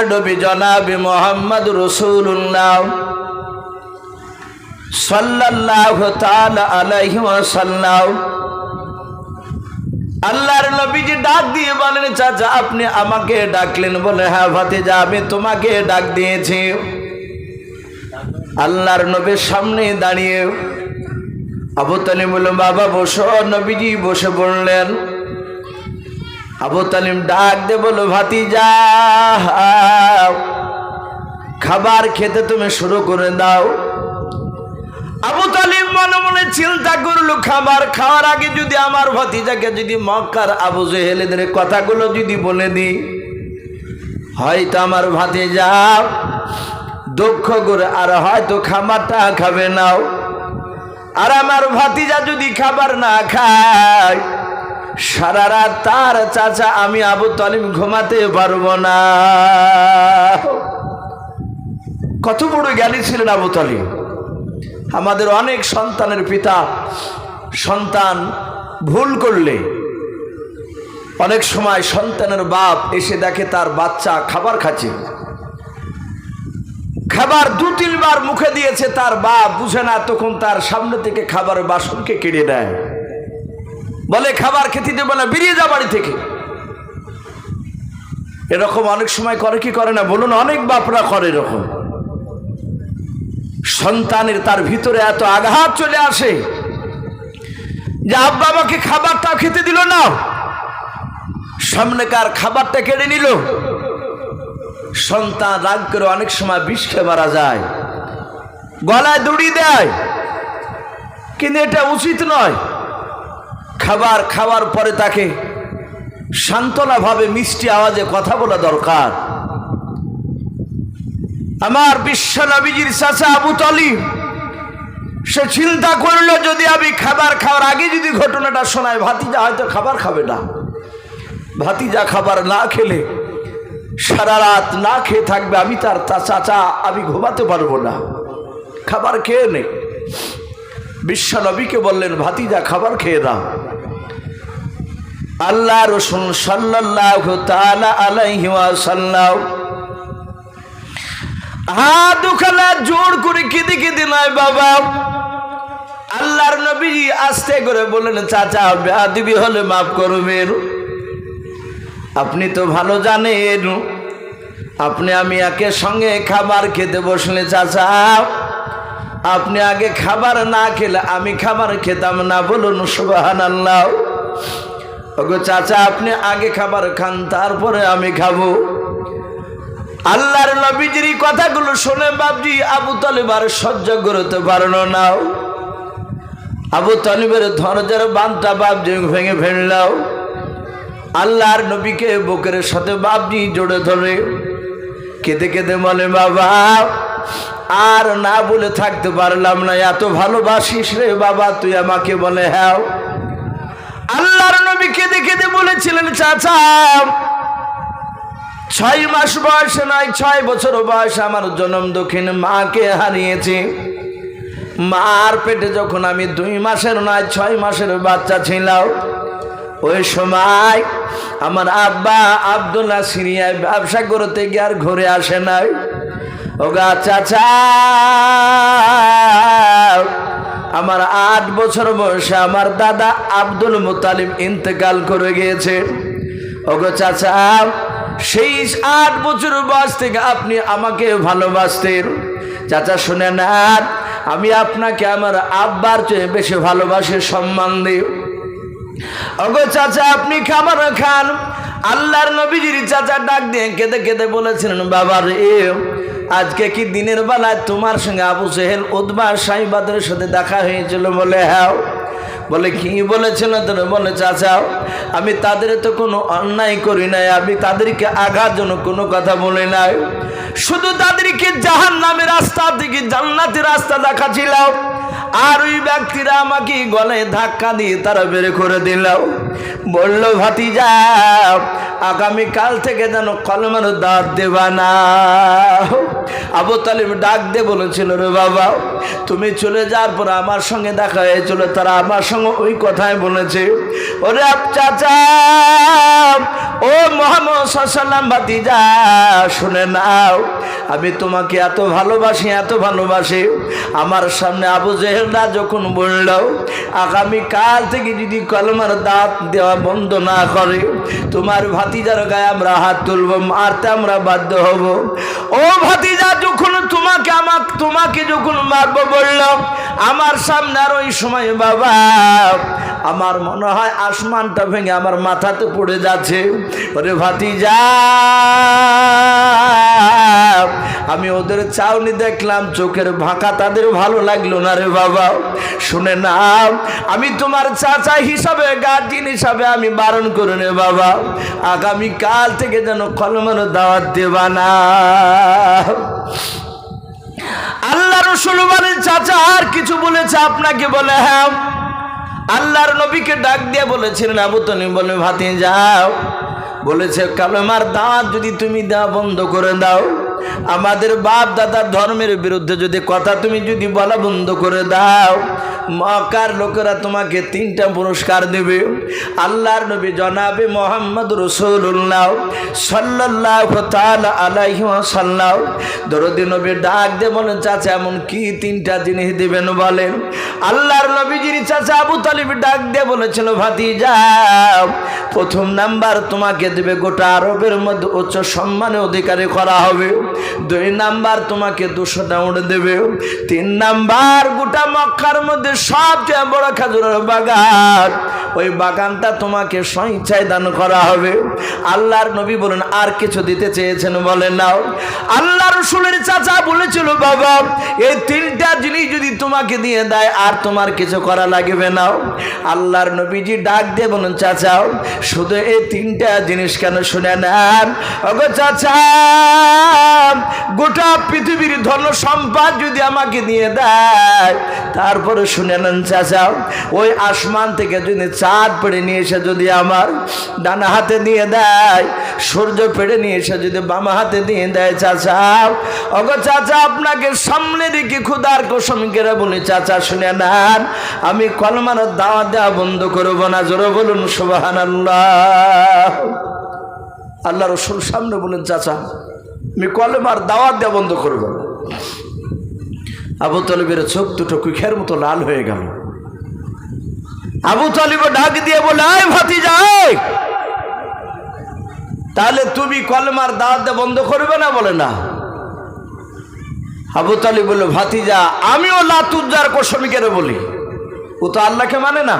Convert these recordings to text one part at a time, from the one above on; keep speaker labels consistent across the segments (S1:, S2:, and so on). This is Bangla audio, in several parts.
S1: আল্লাহর নবী জনাবি মোহাম্মদ রসুল্লাহ সাল্লাল্লাহু তাআলা আলাইহি ওয়াসাল্লাম। আল্লাহর নবীজি ডাক দিয়ে বলেন, চাচা, আপনি আমাকে ডাকলেন বলে হ্যাঁ ভাতিজা, আমি তোমাকে ডাক দিয়েছি। আল্লাহর নবীর সামনে দাঁড়িয়ে আবু তালিম বাবা বসো, নবীজি বসে পড়লেন আবু তালিম ডাক দে বলো, ভাতিজা খাবার খেতে তুমি শুরু করে দাও। আবু তালিম মনে মনে চিন্তা করল, খাবার খাওয়ার আগে যদি আমার ভতিজাকে যদি মক্কার আবু জেহেলেদের কথাগুলো যদি বলে দিই, হয়তো আমার ভাতিজা দুঃখ করে, আর হয়তো খাবারটা খাবে নাও। আর আমার ভাতিজা যদি খাবার না খায় সারা রাত তার চাচা আমি আবু তালিম ঘুমাতে পারব না। কত বড় জ্ঞানী ছিলেন আবু তালিম আমাদের অনেক সন্তানের পিতা সন্তান ভুল করলে অনেক সময় সন্তানের বাপ এসে দেখে তার বাচ্চা খাবার খাচ্ছে। খাবার দু তিনবার মুখে দিয়েছে, তার বাপ বুঝে না, তখন তার সামনে থেকে খাবারের বাসনকে কেড়ে দেয় বলে খাবার খেতে দেবে না, বেরিয়ে যা বাড়ি থেকে। এরকম অনেক সময় করে কি করে না? বলুন, অনেক বাপরা করে এরকম। সন্তানের তার ভিতরে এত আঘাত চলে আসে যে আব্বা আমাকে খাবারটা খেতে দিল না। সামনেকার খাবারটা কেড়ে নিল। সন্তান রাগ করে অনেক সময় বিষ খেয়ে মারা যায়। গলায় দড়ি দেয়। কিন্তু এটা উচিত নয়। খাবার খাওয়ার পরে তাকে সান্ত্বনাভাবে মিষ্টি আওয়াজে কথা বলা দরকার। আমার বিশ্ব নবীজির চাচা আবু তালিব, সে চিন্তা করল, যদি আমি খাবার খাওয়ার আগে যদি ঘটনাটা শোনায়, ভাতিজা হয়তো খাবার খাবে না। ভাতিজা খাবার না খেলে সারা রাত না খেয়ে থাকবে, আমি তার চাচা, আমি ঘুমাতে পারব না। খাবার খেয়ে নে। বিশ্ব নবীকে বললেন, ভাতিজা, খাবার খেয়ে দাও। আল্লাহ রসুন সাল্লাহ তালা আলাইহি ওয়াসাল্লাম। হাত দুখানা জোর করে কেঁদে কেঁদে নয় বাবা। আল্লাহর নবী আস্তে করে বললেন, চাচা, বেয়াদিবি হলে মাফ করবেন। আপনি তো ভালো জানেন। আপনি আমি একে সঙ্গে খাবার খেতে বসলে, চাচা, আপনি আগে খাবার না খেলে আমি খাবার খেতাম না বলুন সুবাহান আল্লাহ ওগো চাচা, আপনি আগে খাবার খান, তারপরে আমি খাব। আল্লাহর নবীজির কথাগুলো শুনে বাবজি আবু তালিবার সহ্য করতে পারল না। আবু তালিবের ধরজার বানটা বাবজি ভেঙে ফেললাও আল্লাহর নবীকে বুকের সাথে বাবজি জোড়ে ধরে কেঁদে কেঁদে বলে, বাবা, আর না বলে থাকতে পারলাম না, এত ভালোবাসিস রে বাবা, তুই আমাকে বলে হ্যাঁ আল্লাহর নবী কেঁদে কেঁদে বলেছিলেন, চাচা, ছয় মাস বয়স নয়, ছয় বছর বয়স আমার জন্ম দক্ষিণ মাকে হারিয়েছি। মার পেটে যখন আমি দুই মাসের নয়, ছয় মাসের বাচ্চা ছিলাম, ওই সময় আমার আব্বা আবদুল্লাহ সিরিয়ায় ব্যবসা করতে গিয়ে আর ঘুরে আসে নাই। ও গা চাচা আমার আট বছর বয়সে আমার দাদা আব্দুল মুতালিম ইন্তেকাল করে গিয়েছে। ওগো চাচা, সেই আট বছর বয়স থেকে আপনি আমাকে ভালোবাসতেন। চাচা শুনে না, আমি আপনাকে আমার আব্বার চেয়ে বেশি ভালোবাসে, সম্মান দিই। ওগো চাচা, আপনি খাবার খান। আল্লাহর নবীজির চাচা ডাক দিয়ে কেঁদে কেঁদে বলেছিলেন বাবার এ আজকে কি দিনের বেলায় তোমার সঙ্গে আবু সেহেল উদ্বার সাইবাদের সাথে দেখা হয়েছিল বলে? হ্যাঁ। বলে, কি বলেছিল তোর? বলে চাচাও আমি তাদের তো কোনো অন্যায় করি নাই, আমি তাদেরকে আঘাত জন্য কোনো কথা বলে নাই। শুধু তাদেরকে জাহান নামের রাস্তা থেকে জান্নাতের রাস্তা দেখাছিলাম। আর ওই ব্যক্তিরা আমাকে গলায় ধাক্কা দিয়ে তারা বের করে দিল। বলল, ভাতিজা, আগামীকাল থেকে যেন কলমের দাঁত দেবা না। আবু তালিম ডাক দিয়ে বলেছিল, রে বাবা, তুমি চলে যাওয়ার পর আমার সঙ্গে দেখা হয়েছিল, তারা আমার সঙ্গে ওই কথাই বলেছে। ওরে চাচা, ও মোহাম্মদ সাল্লাম ভাতিজা, শুনে নাও, আমি তোমাকে এত ভালোবাসি এত ভালোবাসি। আমার সামনে আবু জেহেলরা যখন বলল, আগামী কাল থেকে যদি কলমার দাঁত দেওয়া বন্ধ না করে, তোমার ভাতিজার গায়ে আমরা হাত তুলব, মারতে আমরা বাধ্য হব। ও ভাতিজা তোমাকে আমার, তোমাকে যখন মারবো বলল আমার সামনে আর ওই সময় বাবা, আমার মনে হয় আসমানটা ভেঙে আমার মাথাতে পড়ে যাচ্ছে। ওরে ভাতিজা, আমি ওদের চাউনি দেখলাম, চোখের ভাঁকা তাদের ভালো লাগল না রে বাবা। শুনে না আমি তোমার চাচা হিসাবে গার্জিন হিসাবে আমি বারণ করে নে বাবা। আগামী কাল থেকে যেন কলমের দাওয়াত দেবা না। আল্লাহ রসুল বলেন, চাচা, আর কিছু বলেছে আপনাকে? বলে হ্যাঁ। আল্লাহর নবীকে ডাক দিয়ে বলেছিলেন, আবু তনি বলে ভাতে যাও বলেছে কালেমার দাঁত যদি তুমি দেওয়া বন্ধ করে দাও। আমাদের বাপ দাদার ধর্মের বিরুদ্ধে যদি কথা তুমি যদি বলা বন্ধ করে দাও মকার লোকেরা তোমাকে তিনটা পুরস্কার দেবে। আল্লাহর নবী জনাবে মোহাম্মদ রসুল্লাহ সাল্লাহ আলাইহি সাল্লাহ দরদি নবী ডাক দে বলেন, চাচা, এমন কি তিনটা জিনিস দেবেন বলেন? আল্লাহর নবীজির চাচা আবু তালিব ডাক দিয়ে বলেছিল ভাতি যাও প্রথম নাম্বার তোমাকে দেবে গোটা আরবের মধ্যে উচ্চ সম্মানে অধিকারী করা হবে। দুই নাম্বার তোমাকে দুশো ডাউন দেবে। তিন নাম্বার গোটা মক্কার মধ্যে সবচেয়ে বড় খাজুরের বাগান। ওই বাগানটা তোমাকে স্বইচ্ছায় দান করা হবে। আল্লাহর নবী বলেন, আর কিছু দিতে চেয়েছেন বলেন নাও। আল্লাহ রসুলের চাচা বলেছিল, বাবা, এই তিনটা জিনিস যদি তোমাকে দিয়ে দেয়, আর তোমার কিছু করা লাগবে নাও আল্লাহর নবীজি ডাক দিয়ে বলুন চাচাও শুধু এই তিনটা জিনিস কেন শুনে নেন? ওগো চাচা গোটা পৃথিবীর ধন সম্পদ যদি আমাকে দিয়ে দেয়, তারপরে শুনে নেন চাচা, ওই আসমান থেকে যদি চাঁদ পেড়ে নিয়ে এসে যদি আমার ডানা হাতে দিয়ে দেয়, সূর্য পেড়ে নিয়ে এসে যদি বামা হাতে দিয়ে দেয় চাচা। ওগো চাচা, আপনাকে সামনে রেখে খুদার কসম কেরা বলি, চাচা শুনে নেন, আমি কলমার দাওয়া দেওয়া বন্ধ করব না, জোরে বলুন সুবাহান আল্লাহ আল্লাহ রসুল সামনে বলেন, চাচা আমি কলমার দাওয়াত দেওয়া বন্ধ করব। আবু তালিবের চোখ দুটো কুখের মতো লাল হয়ে গেল। আবু তালিব ডাক দিয়ে বলে, আয় ভাতি যায় তাহলে তুমি কলমার দাওয়াত দেওয়া বন্ধ করবে না বলে না। আবু তালিব বলল, ভাতিজা, আমিও লাতুজ্জার কোসমিকের বলি। ও তো আল্লাহকে মানে না।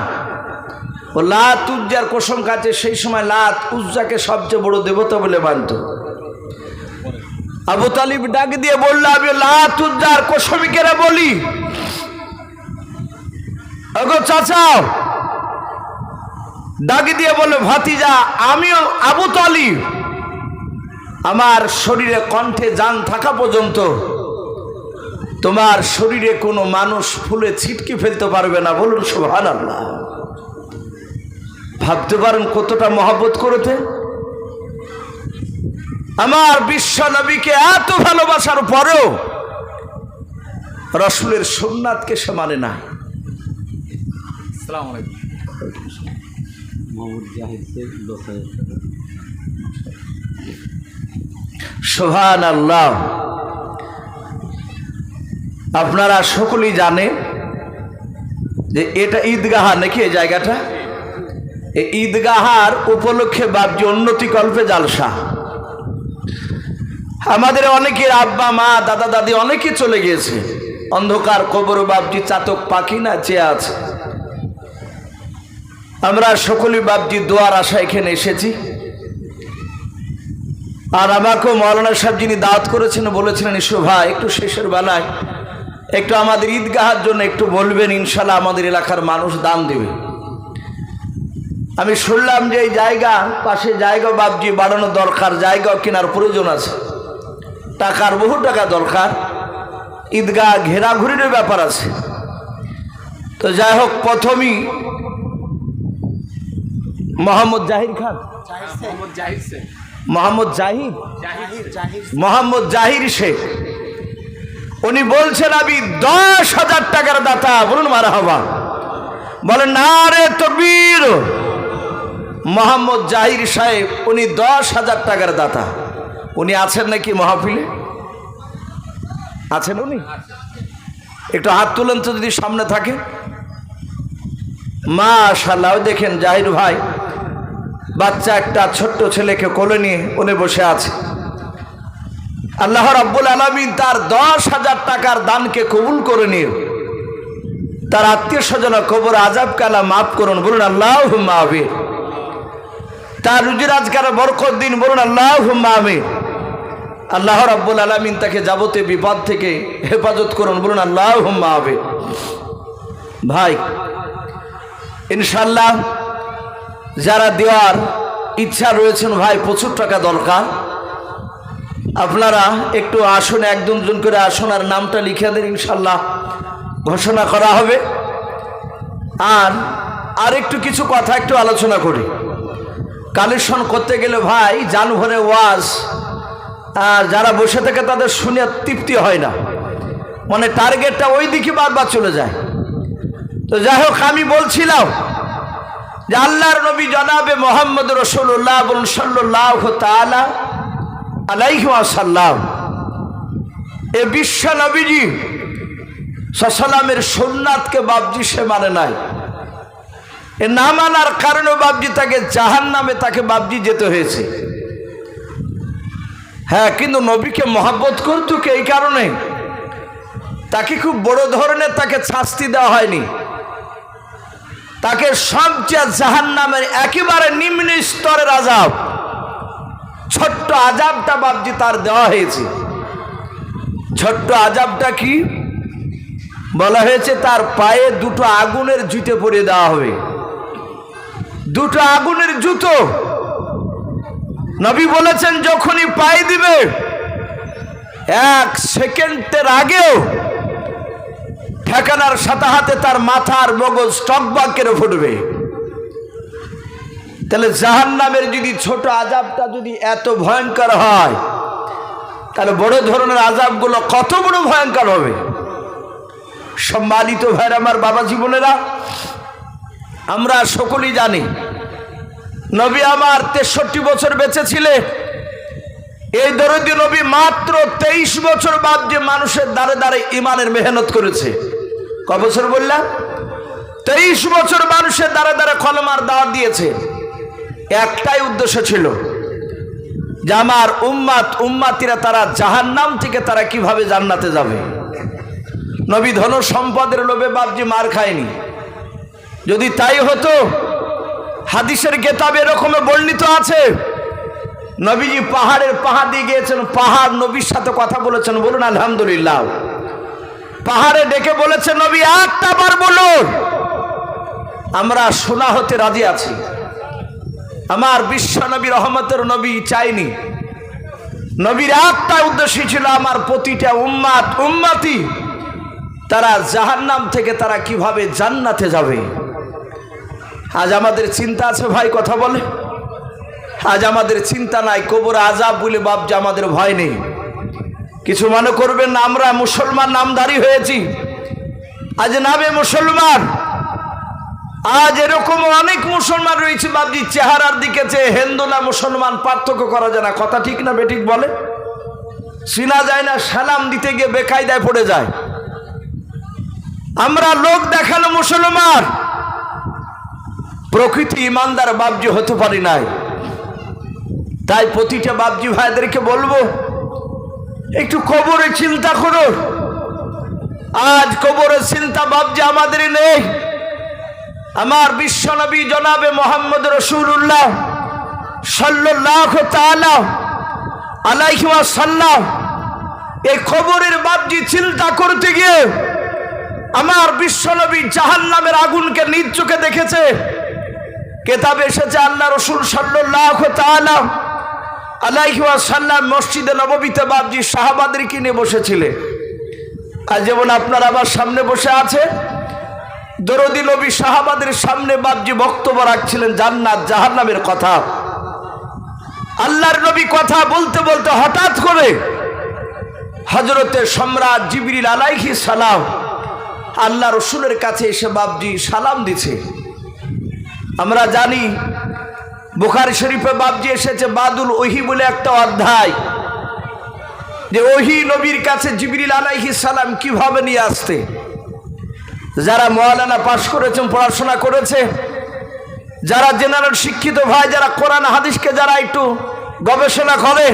S1: ও লাত উজ্জার কোসম কাছে সেই সময় লাত উজ্জাকে সবচেয়ে বড় দেবতা বলে মানত। আবু তালিব ডাক দিয়ে বলল, আমি লাত উজ্জার কোসমিকেরা বলি। আগো চাচা। ডাক দিয়ে বলল, ভাতিজা, আমিও আবু তালিব। আমার শরীরে কণ্ঠে যান থাকা পর্যন্ত তোমার শরীরে কোনো মানুষ ফুলে ছিটকে ফেলতে পারবে না। বলুন সোহান আল্লাহ ভাবতে পারেন কতটা মহাব্বত করতে আমার বিশ্ব নবীকে এত ভালোবাসার পরেও রসুলের সোমনাথকে সে মানে না। সোহান আল্লাহ আপনারা সকলেই জানেন যে এটা ঈদগাহা নাকি এই জায়গাটা? এই ঈদগাহার উপলক্ষে বাবজি উন্নতি কল্পে জালসা। আমাদের অনেকের আব্বা, মা, দাদা, দাদি অনেকে চলে গিয়েছে। অন্ধকার কবর বাবজি চাতক পাখি না চেয়ে আছে। আমরা সকলেই বাবজি দোয়ার আশা এখানে এসেছি। আর আমাকেও মৌলানা সাহেব যিনি দাওয়াত করেছেন বলেছিলেন ইসু ভাই, একটু শেষের বেলায়, একটু আমাদের ঈদগাহার জন্য একটু বলবেন ইনশাল্লাহ আমাদের এলাকার মানুষ দান দেবে। আমি শুনলাম যে এই জায়গা, পাশে জায়গা বাবজি বাড়ানো দরকার, জায়গা কেনার প্রয়োজন আছে। টাকার বহু টাকা দরকার। ঈদগাহ ঘেরাঘুরির ব্যাপার আছে। তো যাই হোক, প্রথমেই মোহাম্মদ জাহির খান। মোহাম্মদ জাহির। মোহাম্মদ জাহির শেখ। উনি বলছেন, আমি দশ হাজার টাকার দাতা। বলুন মারা হবা বলেন, না রে তকবীর। মোহাম্মদ জাহির সাহেব, উনি দশ হাজার টাকার দাতা। উনি আছেন নাকি মাহফিলে? আছেন উনি? একটু হাত তুলেন তো যদি সামনে থাকে। মাশাল্লাহ ওই দেখেন জাহির ভাই, বাচ্চা একটা ছোট্ট ছেলেকে কোলে নিয়ে উনি বসে আছে। আল্লাহ রাব্বুল আলমিন তার দশ হাজার টাকার দানকে কবুল করে নিয়ে, তার আত্মীয় স্বজন কবর আজাব কালা মাফ করুন, বলুন আল্লাহ মাহবির তার রুজির আজকার বরকত দিন, বলুন আল্লাহ মাহবির আল্লাহ রাব্বুল আলমিন তাকে যাবতীয় বিপদ থেকে হেফাজত করুন। বলুন আল্লাহ মাহবির ভাই ইনশাল্লাহ যারা দেওয়ার ইচ্ছা রয়েছেন, ভাই, প্রচুর টাকা দরকার। আপনারা একটু আসুন, এক দুজন করে আসুন আর নামটা লিখে দেন ইনশাল্লাহ ঘোষণা করা হবে। আর আর একটু কিছু কথা একটু আলোচনা করি। কালেকশন করতে গেলে, ভাই জান ভরে ওয়াজ আর যারা বসে থাকে তাদের শুনে তৃপ্তি হয় না। মানে টার্গেটটা ওই দিকে বারবার চলে যায়। তো যাই হোক, আমি বলছিলাম যে আল্লাহর নবী জনাবে মোহাম্মদ রসুল্লাহ বলুন সাল্লাহ তালা আলাইসাল্লাম এ বিশ্ব নবীজি সসালামের সোননাথকে বাবজি সে মানে নাই। এ না মানার কারণে বাবজি তাকে জাহান নামে তাকে বাবজি যেতে হয়েছে। হ্যাঁ কিন্তু নবীকে মহাব্বত করতো কে এই কারণে। তাকে খুব বড় ধরনের তাকে শাস্তি দেওয়া হয়নি। তাকে সবচেয়ে জাহান নামের একেবারে নিম্ন স্তরের আজাব ছোট্ট আজাবটা বাবজি তার দেওয়া হয়েছে। ছোট্ট আজাবটা কি? বলা হয়েছে তার পায়ে দুটো আগুনের জুতে পরিয়ে দেওয়া হবে। দুটো আগুনের জুতো নবী বলেছেন, যখনই পায়ে দিবে, এক সেকেন্ডের আগেও ঠেকানার সাথে হাতে তার মাথার মগজ টকবাক কেড়ে ফুটবে তাহলে জাহান নামের যদি ছোট আজাবটা যদি এত ভয়ঙ্কর হয়, তাহলে বড় ধরনের আজাবগুলো কত বড় ভয়ঙ্কর হবে। সম্মানিত ভাইয়ের, আমার বাবা জীবনেরা, আমরা সকলেই জানি নবী আমার তেষট্টি বছর বেঁচে ছিলে এই দরদি নবী মাত্র তেইশ বছর বাদ যে মানুষের দ্বারে দ্বারে ইমানের মেহনত করেছে। ক বছর বললাম? তেইশ বছর মানুষের দ্বারে দ্বারে কলমার দাওয়াত দিয়েছে। একটাই উদ্দেশ্য ছিল যে আমার উম্মাত, উম্মাতিরা তারা জাহান নাম থেকে তারা কীভাবে জান্নাতে যাবে। নবী ধন সম্পদের লোভে বাপজি মার খায়নি। যদি তাই হতো হাদিসের কেতাব এরকম বর্ণিত আছে। নবীজি পাহাড়ের পাহাড় দিয়ে গিয়েছেন, পাহাড় নবীর সাথে কথা বলেছেন, বলুন আলহামদুলিল্লাহ। পাহাড়ে ডেকে বলেছে, নবী, একটা বার বলুন। আমরা শোনা হতে রাজি আছি। আমার বিশ্ব নবী রহমতের নবী চাইনি। নবীর একটা উদ্দেশ্য ছিল, আমার প্রতিটা উম্মাত, উম্মাতি, তারা জাহান্নাম থেকে তারা কীভাবে জান্নাতে যাবে? আজ আমাদের চিন্তা আছে, ভাই, কথা বলে। আজ আমাদের চিন্তা নাই, কবর আজাব বলে বাপ যে আমাদের ভয় নেই। কিছু মনে করবেন না, আমরা মুসলমান, নামধারী হয়েছি। আজ নামে মুসলমান। আজ এরকম অনেক মুসলমান রয়েছে বাবজি চেহারার দিকে চেয়ে হিন্দু না মুসলমান, পার্থক্য করা যায় না। কথা ঠিক না বেঠিক বলে? চিনা যায় না, সালাম দিতে গিয়ে বেকায়দায় পড়ে যায়। আমরা লোক দেখানো মুসলমান। প্রকৃতি ইমানদার বাবজি হতে পারি নাই। তাই প্রতিটা বাবজি ভাইদেরকে বলব, একটু কবরে চিন্তা করো। আজ কবরের চিন্তা বাবজি আমাদের নেই। আমার বিশ্বনবী জনাবে মোহাম্মদ রসুল্লাহ সাল্লাহ আলাইহিমা সাল্লাহ এই খবরের বাবজি চিন্তা করতে গিয়ে আমার বিশ্বনবী জাহান নামের আগুনকে নিজ চোখে দেখেছে। কেতাবে এসেছে আল্লাহ রসুল সাল্লাহ আলাইহিমা সাল্লাম মসজিদে নবমীতে বাবজি শাহবাদের কিনে বসেছিলেন আর যেমন আপনার আবার সামনে বসে আছে, দরদি নবী সাহাবাদের সামনে বাবজি বক্তব্য রাখছিলেন, জান্নাত জাহান্নামের কথা। আল্লাহর নবী কথা বলতে বলতে হঠাৎ করে হজরতের সম্রাট জিবরিল আলাইহি সালাম আল্লাহ রসুলের কাছে এসে বাবজি সালাম দিছে। আমরা জানি বুখারি শরীফে বাবজি এসেছে বাদুল ওহি বলে একটা অধ্যায় যে ওহি নবীর কাছে জিবরিল আলাইহি সালাম কীভাবে নিয়ে আসতে? যারা মৌলানা পাশ করেছেন, পড়াশোনা করেছে, যারা জেনারেল শিক্ষিত ভাই, যারা কোরআন, হাদিসকে যারা একটু গবেষণা করে,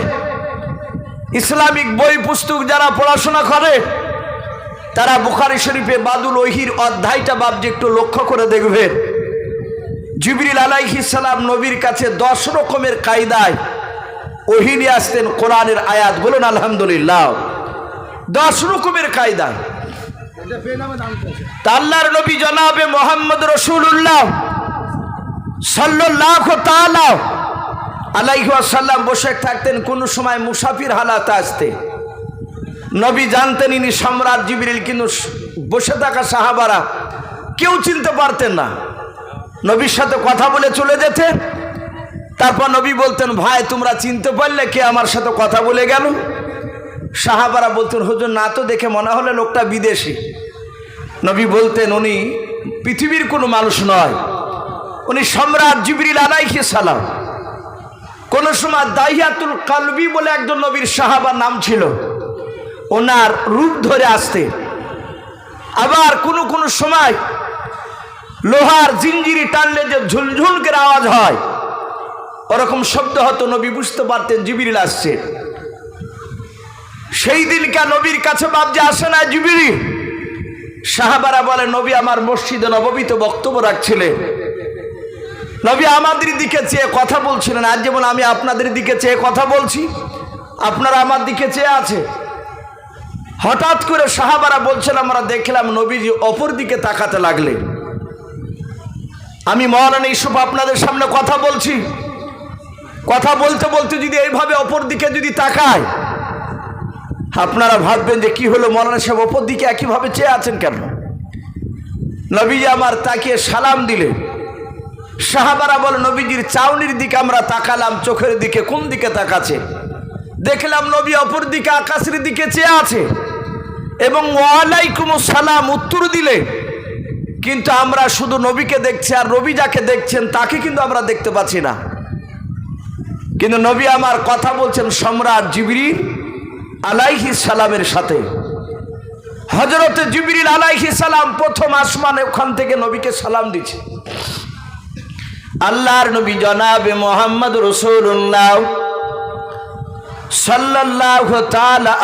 S1: ইসলামিক বই, পুস্তক যারা পড়াশোনা করে, তারা বুখারি শরীফে বাদুল ওহির অধ্যায়টা বাবজি একটু লক্ষ্য করে দেখবেন। জিবরিল আলাইহিসালাম নবীর কাছে দশ রকমের কায়দায় ওহি নিয়ে আসতেন কোরআনের আয়াত। বলুন, আলহামদুলিল্লাহ। দশ রকমের কায়দায় তা আল্লাহর নবী জনাবে মোহাম্মদ রসুল্লাহ সাল্লাহ তালা আলাইসাল্লাম বসে থাকতেন। কোন সময় মুসাফির হালাতে আসতে। নবী জানতেন ইনি সম্রাট জিবরিল, কিন্তু বসে থাকা সাহাবারা কেউ চিনতে পারতেন না। নবীর সাথে কথা বলে চলে যেতেন তারপর নবী বলতেন, ভাই, তোমরা চিনতে পারলে কে আমার সাথে কথা বলে গেল? সাহাবারা বলতেন, হুজুর, না তো দেখে মনে হলে লোকটা বিদেশি। নবী বলতেন, উনি পৃথিবীর কোনো মানুষ নয়। উনি সম্রাট জিবরিল আলাইহি সালাম। কোন সময় দাহিয়াতুল কালবি বলে একজন নবীর সাহাবার নাম ছিল। ওনার রূপ ধরে আসতে। আবার কোনো কোনো সময় লোহার জিঞ্জিরি টানলে যে ঝুলঝুলকের আওয়াজ হয়। ওরকম শব্দ হতো, নবী বুঝতে পারতেন জিবিরিল আসছে। সেই দিনকা নবীর কাছে বাবজে আসে না জিবিরি সাহাবারা বলে, নবী আমার মসজিদে নবমীতে বক্তব্য রাখছিলেন। নবী আমাদের দিকে চেয়ে কথা বলছিলেন। আজ যেমন আমি আপনাদের দিকে চেয়ে কথা বলছি, আপনারা আমার দিকে চেয়ে আছে। হঠাৎ করে সাহাবারা বলছেন, আমরা দেখলাম নবীজি অপর দিকে তাকাতে লাগলেন। আমি মহারানী ইসুফ আপনাদের সামনে কথা বলছি। কথা বলতে বলতে যদি এইভাবে অপর দিকে যদি তাকায়, আপনারা ভাববেন যে কি হলো মৌলানা সাহেব, অপর দিকে একইভাবে চেয়ে আছেন কেন? নবীজি আমার তাকিয়ে সালাম দিলে সাহাবারা বলে, নবীজির চাউনির দিকে আমরা তাকালাম, চোখের দিকে কোন দিকে তাকাচ্ছে? দেখলাম নবী অপর দিকে আকাশের দিকে চেয়ে আছে এবং ওয়ালাইকুম সালাম উত্তর দিলে কিন্তু আমরা শুধু নবীকে দেখছি আর নবী যাকে দেখছেন, তাকে কিন্তু আমরা দেখতে পাচ্ছি না। কিন্তু নবী আমার কথা বলছেন সম্রাট জিবরিল আলাইহি সালামের সাথে। হজরত জিবরিল আলাইহি সালাম প্রথম আসমানে ওখান থেকে নবীকে সালাম দিচ্ছে। আল্লাহর নবী জনাবে মোহাম্মদ রসুল্লাহ সাল্লাহ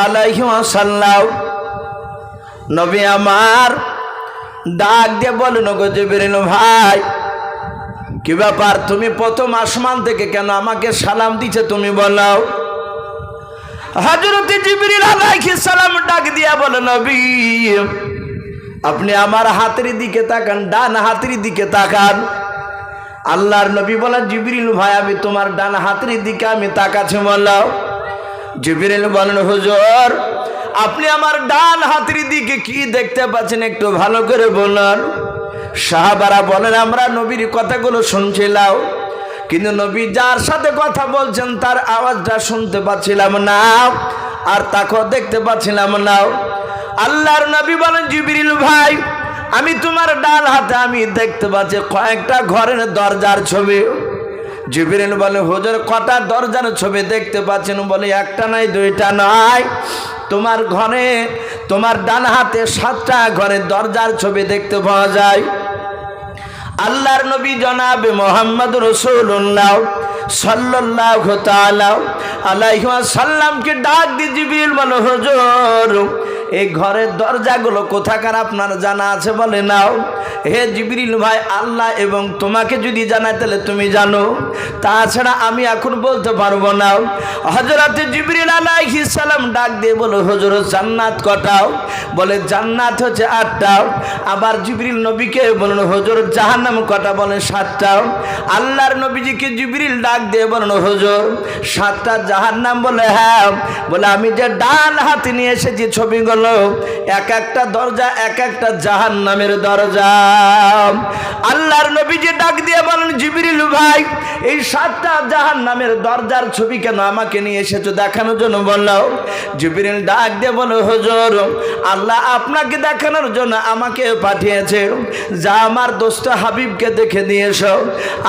S1: আলাইহি সাল্লাহ নবী আমার ডাক দিয়ে বলেন গো জিবরিল ভাই। কি ব্যাপার, তুমি প্রথম আসমান থেকে কেন আমাকে সালাম দিছে তুমি বলাও হজরত জিবরিল আলাইহিস সালাম ডাক দিয়া বলে, নবী, আপনি আমার হাতের দিকে তাকান, ডান হাতের দিকে তাকান। আল্লাহর নবী বলে, জিবরিল ভাই, আমি তোমার ডান হাতের দিকে আমি তাকাছি বললাম জিবরিল বলেন, হুজুর আপনি আমার ডান হাতের দিকে কি দেখতে পাচ্ছেন একটু ভালো করে বলুন? সাহাবারা বলেন, আমরা নবীর কথাগুলো শুনছিলাম, কিন্তু নবী যার সাথে কথা বলছেন তার আওয়াজটা শুনতে পাচ্ছিলাম না, আর তাকেও দেখতে পাচ্ছিলাম না। আল্লাহর নবী বলেন, জিবরিল ভাই, আমি তোমার ডান হাতে আমি দেখতে পাচ্ছি কয়েকটা ঘরের দরজার ছবি। জিবরিল বলে, হুজুর, কটা দরজার ছবি দেখতে পাচ্ছেন? বলে, একটা নাই, দুইটা নয় তোমার ঘরে, তোমার ডান হাতে সাতটা ঘরে দরজার ছবি দেখতে পাওয়া যায়। আল্লাহর নবী জনাবে মোহাম্মদ রসুল্লাহ সাল্লাহ তালাহ আলাইহ সাল্লামকে ডাক দিয়ে জিবিল বলো, হজর, এই ঘরের দরজাগুলো কোথাকার আপনার জানা আছে বলে নাও। হে জিবরিল ভাই, আল্লাহ এবং তোমাকে যদি জানাই তাহলে তুমি জানো। তাছাড়া আমি এখন বলতে পারব না। হজরতে জিবরিল সালাম ডাক দিয়ে বলো, হজর, জান্নাত কটাও? বলে, জান্নাত হচ্ছে আটটাও আবার জিবরিল নবীকে বলুন, হজর, জাহান্নাম কটা? বলে সাতটাও আল্লাহর নবীজিকে জিবরিল ডাক দিয়ে বলেন, হুজুর, সাতটা জাহার নাম বলে হ্যাঁ। বলে, আমি যে ডান হাতে নিয়ে এসেছি ছবিগুলো, এক একটা দরজা, এক একটা জাহান নামের দরজা। আল্লাহর নবী যে ডাক দিয়ে বলেন, জিবিরিল ভাই, এই সাতটা জাহান নামের দরজার ছবি কেন আমাকে নিয়ে এসেছ দেখানোর জন্য? বলল, জিবিরিল ডাক দিয়ে বলো, হজর, আল্লাহ আপনাকে দেখানোর জন্য আমাকে পাঠিয়েছে। যা আমার দোস্ত হাবিবকে দেখে দিয়েছ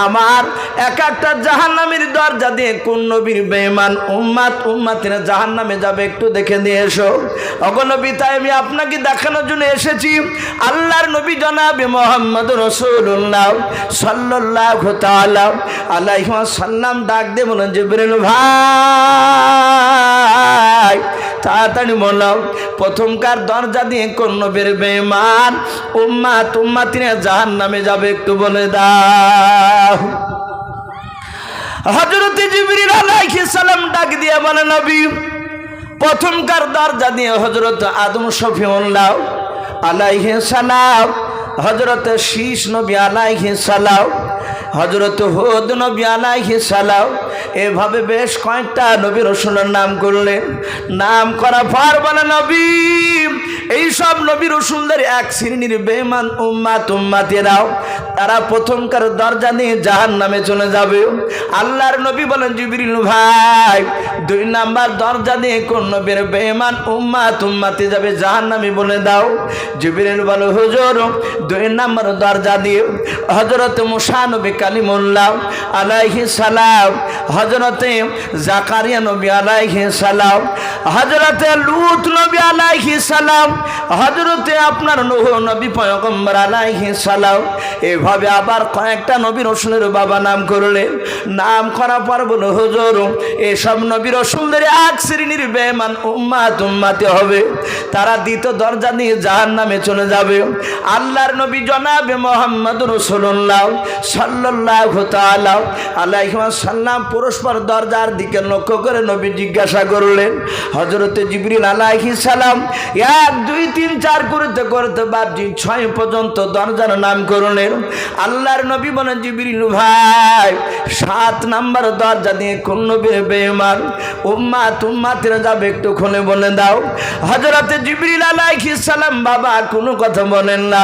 S1: আমার এক একটা জাহান নামের দরজা দিয়ে কোন নবীর বেমান উম্মাত উম্মাতিরা জাহান নামে যাবে, একটু দেখে নিয়ে এসো। অগনবী তাই আমি আপনাকে দেখানোর জন্য এসেছি। আল্লাহর নবী জনাবে মোহাম্মদ রসুল্লাহ সাল্লাহ তাআলা আলাইহি সাল্লাম ডাক দে বলেন, জিবরিল, ভাই, তাড়াতাড়ি বললাম প্রথমকার দরজা দিয়ে কোন নবীর বেমান উম্মা তুম্মা তিনি জাহান নামে যাবে, একটু বলে দাও। হজরত জিবরিল আলাইহিস সালাম ডাক দিয়ে বলে, নবী প্রথমকার দরজা দিয়ে হজরত আদম শফিউল্লাহ আলাইহিস সালাম হজরত শীষ নবী আলাইহিস সালাম হজরত হুদ নবী আলাইহিস সালাম এভাবে বেশ কয়েকটা নবী রসুলের নাম করলেন। নাম করা পর বলে, নবী, এই সব নবী রসুলদের এক শ্রেণির বেমান উম্মা তুম্মাতেরাও তারা প্রথমকার দরজা নিয়ে জাহান নামে চলে যাবে। আল্লাহর নবী বলেন, জিবরিল ভাই, দুই নাম্বার দরজা দিয়ে কোন নবীর বেমান উম্মা তুম্মাতে যাবে জাহান নামে বলে দাও। জিবরিল বলে, হুজুর, দুই নাম্বার দরজা দিয়ে হজরত মুসা নবী কালিমুল্লাহ আলাইহি সালাম। হজরতে জাকারিয়া নবী আলাইহি সালাম। হজরতে লুত নবী আলাইহি সালাম। হজরতে আপনার নূহ নবী পয়গম্বর আলাইহি সালাম। এভাবে আবার কয়েকটা নবী রসুলের বাবা নাম করলেন। নাম করা পর হুজুর, এসব নবী রসুলদের এক শ্রেণির বেমান উম্মাত উম্মাতে হবে। তারা দ্বিতীয় দরজা নিয়ে জাহান নামে চলে যাবে। আল্লাহর নবী জনাবে মোহাম্মদ রসুল্লাহ সাল্লাহ তাআলা আলাইহি সাল্লাম পরস্পর দরজার দিকে লক্ষ্য করে নবী জিজ্ঞাসা করলেন হজরতে জিবরিল আলাইহি সালাম, এক, দুই, তিন, চার করতে করতে বাপজি ছয় পর্যন্ত দরজার নাম করলেন। আল্লাহর নবী বলেন, জিবরিল ভাই, সাত নাম্বার দরজা দিয়ে কোন নবীর বেমান উম্মা তুম্মা তেরা যাবে একটু খুলে বলে দাও। হজরতে জিবরিল আলাইহি সালাম বাবা কোনো কথা বলেন না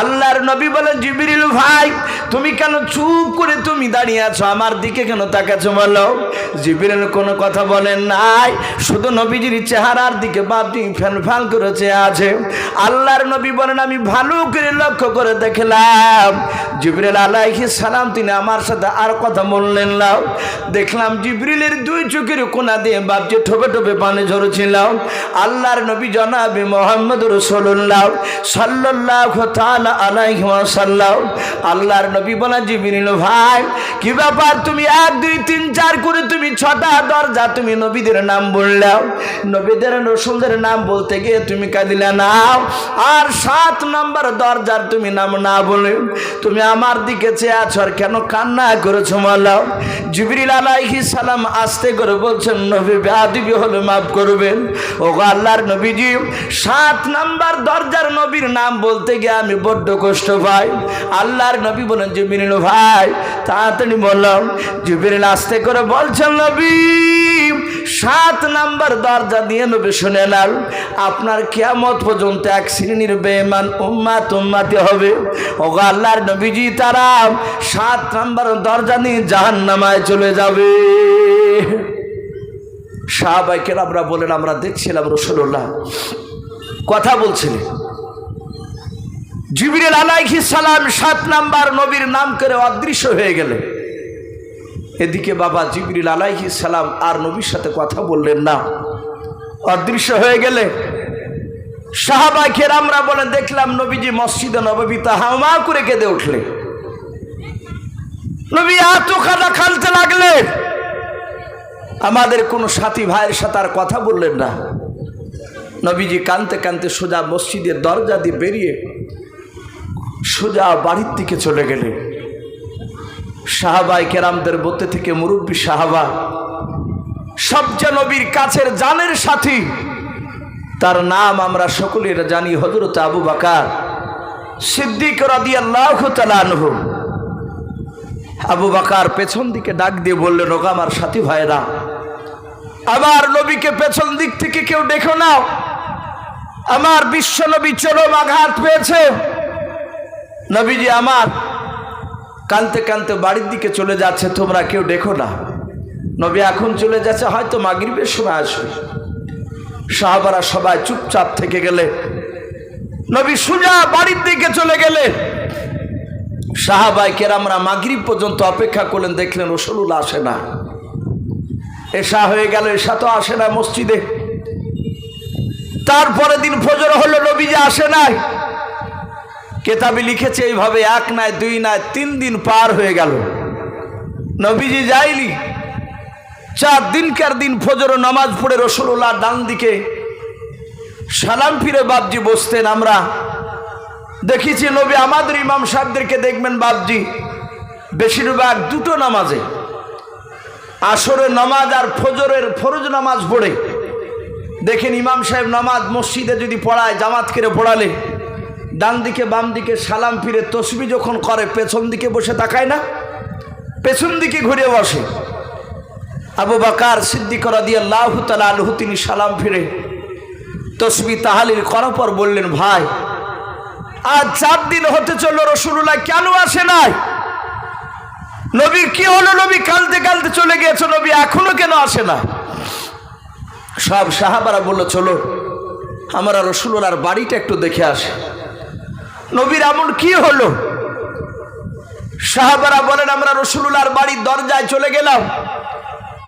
S1: আল্লাহর নবী বলেন, জিবরিল ভাই তুমি কেন চুপ করে তুমি দাঁড়িয়ে আছো? আমার দিকে কেন তাকাছো বলো? জিবরিল কোনো কথা বলেন নাই। শুধু নবীজির চেহারার দিকে বাপটি ফ্যান ফ্যান করেছে আছে। আল্লাহর নবী বলেন, আমি ভালো করে লক্ষ্য করে দেখলাম। জিবরিল আলাইহি সালাম তিনি আমার সাথে আর কথা বললেন না। দেখলাম জিবরিলের দুই চোখের কোনা দিয়ে বাপজি ঠোপে ঠোপে পানি ঝরছিল। আল্লাহর নবী জনাবে মোহাম্মদ রসুল্লাহ সাল্লাহ তাআলা আলাইহি ওয়াসাল্লাম। আল্লাহর নবী বলেন ভাই, কি ব্যাপার? তুমি এক, দুই, তিন, চার করে তুমি ছটা দরজা তুমি নবীদের নাম নবীদের, রসুলদের নাম বলতে গিয়ে তুমি কাঁদিলে নাও আর সাত নম্বর দরজার তুমি নাম না বলে তুমি আমার দিকে চেয়ে আছো আর কেন কান্না করেছ মালাও জিবরিল আলাইহি সালাম আস্তে করে বলছেন, নবী হলে মাফ করবেন। ও আল্লাহর নবীজি, সাত নাম্বার দরজার নবীর নাম বলতে গিয়ে আমি বড্ড কষ্ট পাই। আল্লাহর নবী বলেন জিবরিল ভাই, তাড়াতাড়ি বললাম জিবরিল আস্তে করে বলছেন, নবী, সাত নাম্বার দরজা দিয়ে নবী শুনে নাল আপনার কিয়ামত পর্যন্ত এক শ্রেণির বেমান উম্মা তুম্মাতে হবে। ও আল্লাহর নবীজি, তারা সাত নাম্বার দরজা নিয়ে জাহান্নামায় চলে যাবে। সাহাবাইকের আমরা বলেন, আমরা দেখছিলাম রসুল্লাহ কথা বলছিলেন। জিবিরেল আলাইহি সালাম সাত নাম্বার নবীর নাম করে অদৃশ্য হয়ে গেলে। এদিকে বাবা জিবরিল আলাইহি সালাম আর নবীর সাথে কথা বললেন না। অদৃশ্য হয়ে গেলে সাহাবাইকের আমরা বলে, দেখলাম নবীজি মসজিদে নববিতা হামা করে কেঁদে উঠলে নবী এত কাদা খালতে লাগলে আমাদের কোনো সাথী ভাইয়ের সাথে আর কথা বললেন না। নবীজি কানতে কানতে সোজা মসজিদের দরজা দিয়ে বেরিয়ে সোজা বাড়ির দিকে চলে গেলেন সাহাবাই কেরামদের মধ্যে থেকে মুরব্বী সাহাবা সবচেয়ে নবীর কাছের জানের সাথী, তার নাম আমরা সকলের জানি হজরত আবু বাকার সিদ্দিক আবু বাকার পেছন দিকে ডাক দিয়ে বললেন, ওগো আমার সাথী ভাইরা আমার নবীকে পেছন দিক থেকে কেউ দেখো নাও আমার বিশ্ব নবী চরম আঘাত পেয়েছে। নবীজি আমার কানতে কানতে বাড়ির দিকে চলে যাচ্ছে, তোমরা কেউ দেখো না। নবী এখন চলে যাচ্ছে, হয়তো মাগরিবের সময় আসবে। সাহাবারা সবাই চুপচাপ থেকে গেলে, নবী সুজা বাড়ির দিকে চলে গেলে, সাহাবাই কেরামরা মাগরিব পর্যন্ত অপেক্ষা করলেন, দেখলেন রসুল আসে না। এসা হয়ে গেল, এশা তো আসে না মসজিদে। তারপরে দিন ফজর হলো নবী যে আসে নাই। কেতাবি লিখেছে এইভাবে, এক নয় দুই নয় তিন দিন পার হয়ে গেল। নবীজি যাইলি, চার দিনকার দিন ফজর নামাজ পড়ে রসুল্লাহ ডান দিকে সালাম ফিরে বাবজি বসতেন আমরা। দেখেছি নবী আমাদের ইমাম সাহেবদেরকে দেখবেন বাবজি বেশিরভাগ দুটো নামাজে আসরের নামাজ আর ফজরের ফরজ নামাজ পড়ে। দেখেন ইমাম সাহেব নামাজ মসজিদে যদি পড়ায়, জামাত করে পড়ালে ডান দিকে, বাম দিকে সালাম ফিরে, তসবি যখন করে, পেছন দিকে বসে তাকায় না? পেছন দিকে ঘুরে বসে। আবু বাকার সিদ্দিক দিয়ে আল্লাহ তালা আলহু তিনি সালাম ফিরে, তসবি তাহালিল করার পর বললেন, ভাই, আজ চার দিন হতে চলল রসুল্লাহ কেন আসে নাই? নবী কি হলো? নবী কালতে কালতে চলে গিয়েছে, নবী এখনও কেন আসে না? সব সাহাবারা বলল, চলো, আমরা রসুল্লার বাড়িটা একটু দেখে আসি। নবীর এমন কি হলো? সাহাবারা বলেন আমরা রসুল্লার বাড়ির দরজায় চলে গেলাম।